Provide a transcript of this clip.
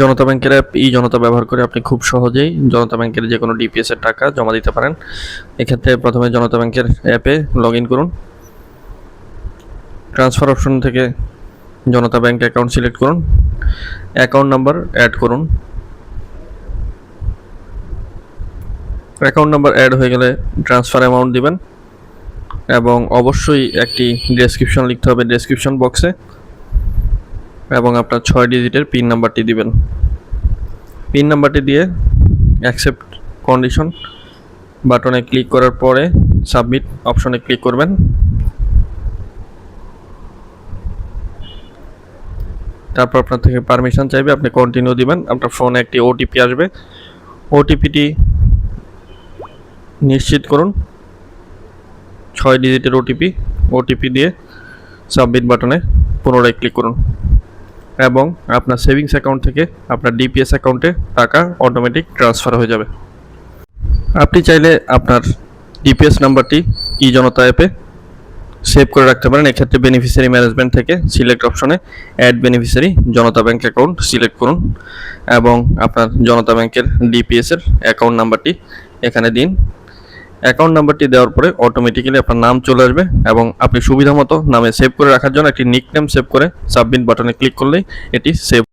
জনতা ব্যাংকের অ্যাপ ই জনতা ব্যবহার করে আপনি খুব সহজেই জনতা ব্যাংকের যে কোনো ডিপিএস এর টাকা জমা দিতে পারেন। এক্ষেত্রে প্রথমে জনতা ব্যাংকের অ্যাপে লগ করুন। ট্রান্সফার অপশন থেকে জনতা ব্যাংক অ্যাকাউন্ট সিলেক্ট করুন। অ্যাকাউন্ট নাম্বার অ্যাড করুন। অ্যাকাউন্ট নাম্বার অ্যাড হয়ে গেলে ট্রান্সফার অ্যামাউন্ট দিবেন এবং অবশ্যই একটি ডেসক্রিপশন লিখতে হবে ডেসক্রিপশন বক্সে এবং আপনার ছয় ডিজিটের পিন নাম্বারটি দিবেন। পিন নাম্বারটি দিয়ে অ্যাকসেপ্ট কন্ডিশন বাটনে ক্লিক করার পরে সাবমিট অপশনে ক্লিক করবেন। তারপর আপনার থেকে পারমিশন চাইবে, আপনি কন্টিনিউ দিবেন, আপনার ফোনে একটি ওটিপি আসবে। ওটিপিটি নিশ্চিত করুন, ছয় ডিজিটের ওটিপি ওটিপি দিয়ে সাবমিট বাটনে পুনরায় ক্লিক করুন। এবং আপনার সেভিংস অ্যাকাউন্ট থেকে আপনার ডিপিএস অ্যাকাউন্টে টাকা অটোমেটিক ট্রান্সফার হয়ে যাবে। আপনি চাইলে আপনার ডিপিএস নাম্বারটি ই জনতা অ্যাপে সেভ করে রাখতে পারেন। এক্ষেত্রে বেনিফিসিয়ারি ম্যানেজমেন্ট থেকে সিলেক্ট অপশনে add beneficiary Janata bank account select করুন এবং আপনার জনতা ব্যাংকের ডিপিএসের অ্যাকাউন্ট নাম্বারটি এখানে দিন। অ্যাকাউন্ট নাম্বারটি দেওয়ার পরে অটোমেটিক্যালি আপনার নাম চলে আসবে এবং আপনি সুবিধা মতো নামে সেভ করে রাখার জন্য একটি নিক নেম সেভ করে সাবমিট বাটনে ক্লিক করলেই এটি সেভ